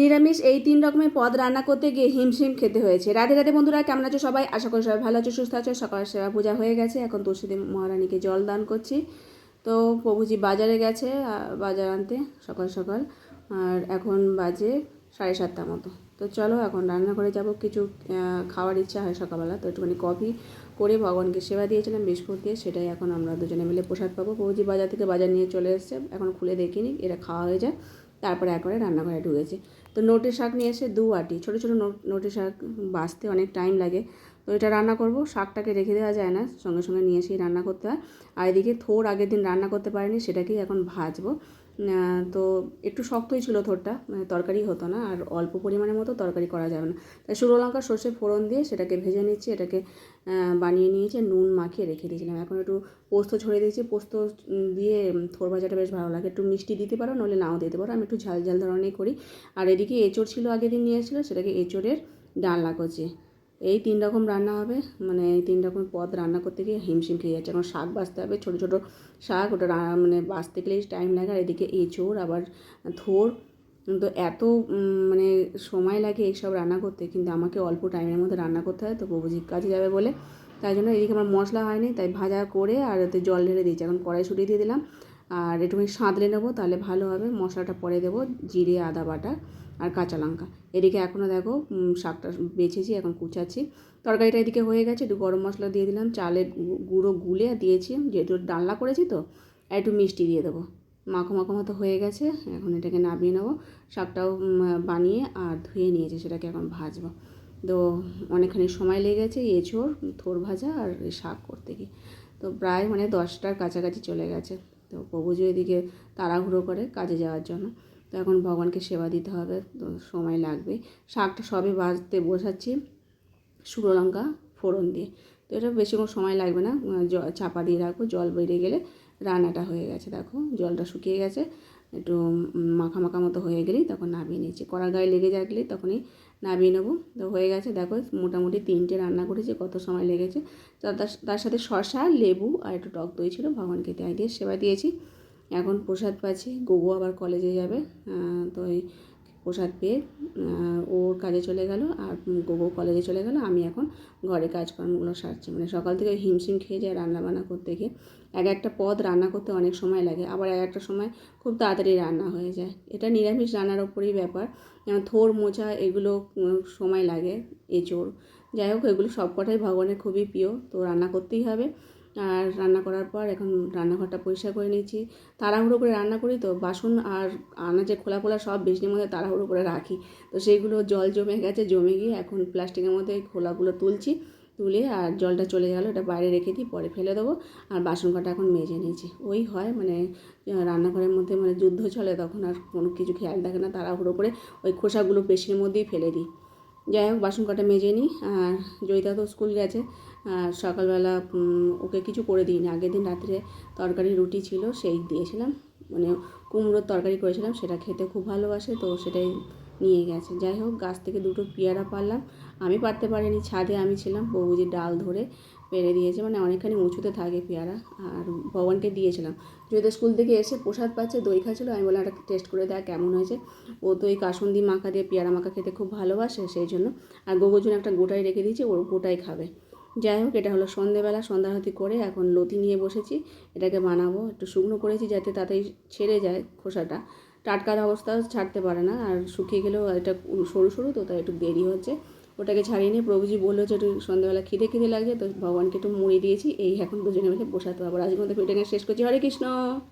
নিরামিষ এই তিন রকমের পদ রান্না করতে গিয়ে হিমশিম খেতে হয়েছে। রাধে রাধে বন্ধুরা, কেমন আছো সবাই? আশা করি সবাই ভালো আছো, সুস্থ আছো। সকাল সেবা পূজা হয়ে গেছে। এখন তুলসীদেব মহারানীকে জল দান করছি। তো প্রভুজি বাজারে গেছে বাজার আনতে সকাল সকাল। আর এখন বাজে সাড়ে সাতটা মতো। তো চলো এখন রান্না করে যাব। কিছু খাওয়ার ইচ্ছা হয় সকালবেলা। তো একটুখানি কফি করে ভগবানকে সেবা দিয়েছিলাম, বিস্কুট দিয়ে। সেটাই এখন আমরা দুজনে মিলে প্রসাদ পাবো। প্রভুজি বাজার থেকে বাজার নিয়ে চলে এসছে। এখন খুলে দেখিনি এটা খাওয়া হয়ে যায় তারপরে একবারে রান্নাঘরে ঢুকেছে। তো নোটে শাক নিয়ে এসে দু আটি, ছোটো ছোটো নোটে শাক বাঁচতে অনেক টাইম লাগে। তো এটা রান্না করব, শাকটাকে রেখে দেওয়া যায় না, সঙ্গে সঙ্গে নিয়ে এসেই রান্না করতে হয়। আর এদিকে থোর আগের দিন রান্না করতে পারিনি, সেটাকেই এখন ভাজবো। তো একটু শক্তই ছিল থোরটা মানে তরকারি হতো না, আর অল্প পরিমাণের মতো তরকারি করা যাবে না। তাই শুকনো লঙ্কা সর্ষে ফোড়ন দিয়ে সেটাকে ভেজে নিচ্ছি, এটাকে বানিয়ে নিয়েছি নুন মাখিয়ে রেখে দিয়েছিলাম। এখন একটু পোস্ত ছড়িয়ে দিয়েছি, পোস্ত দিয়ে থোর ভাজাটা বেশ ভালো লাগে। একটু মিষ্টি দিতে পারো নাহলে নাও দিতে পারো। আমি একটু ঝাল ঝাল ধরনের করি। আর এদিকে এঁচড় ছিল আগের দিন নিয়ে এসেছিল, সেটাকে এঁচড়ের ডাল করছি। এই তিন রকম রান্না হবে মানে এই তিন রকম পদ রান্না করতে গিয়ে হিমশিম খেয়ে যাচ্ছে। এখন শাক বাছতে হবে, ছোটো ছোটো শাক, ওটা মানে বাছতে গেলেই টাইম লাগে। আর এদিকে এঁচোড়, আবার থোর। তো এত মানে সময় লাগে এইসব রান্না করতে, কিন্তু আমাকে অল্প টাইমের মধ্যে রান্না করতে হয়, তো প্রভুজির কাজে যাবে বলে। তাই জন্য এদিকে আমার মশলা হয়নি, তাই ভাজা করে আর ওতে জল ঢেলে দিয়েছি। এখন কড়াইশুঁটি দিয়ে দিলাম। আর একটুখানি সাঁতলে নেব, তাহলে ভালো হবে। মশলাটা পরে দেবো, জিরে, আদা বাটা আর কাঁচা লঙ্কা। এদিকে এখনও দেখো শাকটা বেছেছি, এখন কুচাচ্ছি। তরকারিটা এদিকে হয়ে গেছে, একটু গরম মশলা দিয়ে দিলাম, চালের গুঁড়ো গুলে দিয়েছি। যেহেতু ডালনা করেছি তো একটু মিষ্টি দিয়ে দেবো। মাখো মাখো মতো হয়ে গেছে, এখন এটাকে নামিয়ে নেব। শাকটাও বানিয়ে আর ধুয়ে নিয়েছি, সেটাকে এখন ভাজবো। তো অনেকখানি সময় লেগে গেছে এঁচোড় থোর ভাজা আর শাক করতে গিয়ে। তো প্রায় মানে দশটার কাছাকাছি চলে গেছে। তো প্রভুজি এদিকে তাড়াহুড়ো করে কাজে যাওয়ার জন্য। তো এখন ভগবানকে সেবা দিতে হবে, তো সময় লাগবে শাকটা সবে বাজতে বসাচ্ছি, শুকনো লঙ্কা ফোড়ন দিয়ে। তো এটা বেশিক্ষণ সময় লাগবে না চাপা দিয়ে রাখব, জল বেরিয়ে গেলে রান্নাটা হয়ে গেছে। দেখো জলটা শুকিয়ে গেছে একটু মাখা মাখা মতো হয়ে গেলেই তখন নামিয়ে নিয়েছি। কড়ার গায়ে লেগে থাকলেই তখনই নামিয়ে নেব। তো হয়ে গেছে, দেখো মোটামুটি তিনটে রান্না করেছি, কত সময় লেগেছে। তার সাথে শসা, লেবু আর একটু টক দই ছিল ভগবানকে তাই দিয়ে সেবা দিয়েছি। এখন প্রসাদ পাচ্ছি গোবু আবার কলেজে যাবে। তো এই প্রসাদ পেয়ে ওর কাজে চলে গেল আর গোগো কলেজে চলে গেল। আমি এখন ঘরে কাজকর্মগুলো সারছি। মানে সকাল থেকে হিমশিম খেয়ে যায় রান্না বান্না করতে গিয়ে। এক একটা পদ রান্না করতে অনেক সময় লাগে। আবার এক একটা সময় খুব তাড়াতাড়ি রান্না হয়ে যায়। এটা নিরামিষ রান্নার ওপরেই ব্যাপার। যেমন থোর, মোচা এগুলো সময় লাগে, এঁচোড়। যাই হোক, এগুলো সবকটাই ভগবানের খুবই প্রিয়। তো রান্না করতেই হবে। আর রান্না করার পর এখন রান্নাঘরটা পরিষ্কার করে নিচ্ছি তাড়াহুড়ো করে রান্না করি তো বাসন আর আনাজে খোলা খোলা সব বেশির মধ্যে তাড়াহুড়ো করে রাখি। তো সেইগুলো জল জমে গেছে, জমে গিয়ে এখন প্লাস্টিকের মধ্যে খোলাগুলো তুলছি, তুলে আর জলটা চলে গেল, এটা বাইরে রেখে দিই, পরে ফেলে দেবো। আর বাসন কটা এখন মেজে নিয়েছি। ওই হয় মানে রান্নাঘরের মধ্যে মানে যুদ্ধ চলে তখন আর কোনো কিছু খেয়াল থাকে না, তাড়াহুড়ো করে ওই খোসাগুলো পেশির মধ্যেই ফেলে দিই। যাই হোক, বাসন কটা মেজে নিই আর জয়িতা তো স্কুল গেছে। আর সকালবেলা ওকে কিছু করে দিই না আগের দিন রাত্রে তরকারি রুটি ছিল, সেই দিয়েছিলাম। মানে কুমড়োর তরকারি করেছিলাম, সেটা খেতে খুব ভালোবাসে, তো সেটাই নিয়ে গেছে। যাই হোক, গাছ থেকে দুটো পেয়ারা পারলাম। আমি পারতে পারিনি, ছাদে আমি ছিলাম বউজি ডাল ধরে পেরে দিয়েছে মানে অনেকখানি উঁচুতে থাকে পেয়ারা। আর ভগবানকে দিয়েছিলাম। যদি স্কুল থেকে এসে প্রসাদ পাচ্ছে, দই খাচ্ছিলো, আমি বললাম, একটা টেস্ট করে দেখ কেমন হয়েছে। ও তো এই কাসুন্দি মাখা দিয়ে পেয়ারা মাখা খেতে খুব ভালোবাসে, সেই জন্য। আর গোগোর জন্য একটা গোটাই রেখে দিয়েছি ওর গোটাই খাবে। যাই হোক, এটা হলো সন্ধেবেলা, সন্ধ্যারতি করে এখন লতি নিয়ে বসেছি। এটাকে বানাবো, একটু শুকনো করেছি যাতে তাতেই ছেড়ে যায় খোসাটা। টাটকার অবস্থা ছাড়তে পারে না, আর শুকিয়ে গেলেও এটা সরু সরু, তো তাই একটু দেরি হচ্ছে। ওটাকে ছাড়িয়ে নিয়ে প্রভুজি বলল যে, একটু সন্ধ্যাবেলা খিদে খিদে লাগছে, তো ভগবানকে একটু মুড়ি দিয়েছি, এই এখন দুজনে মিলে বসাতে পারব আজকের মধ্যে শেষ করছি। হরে কৃষ্ণ!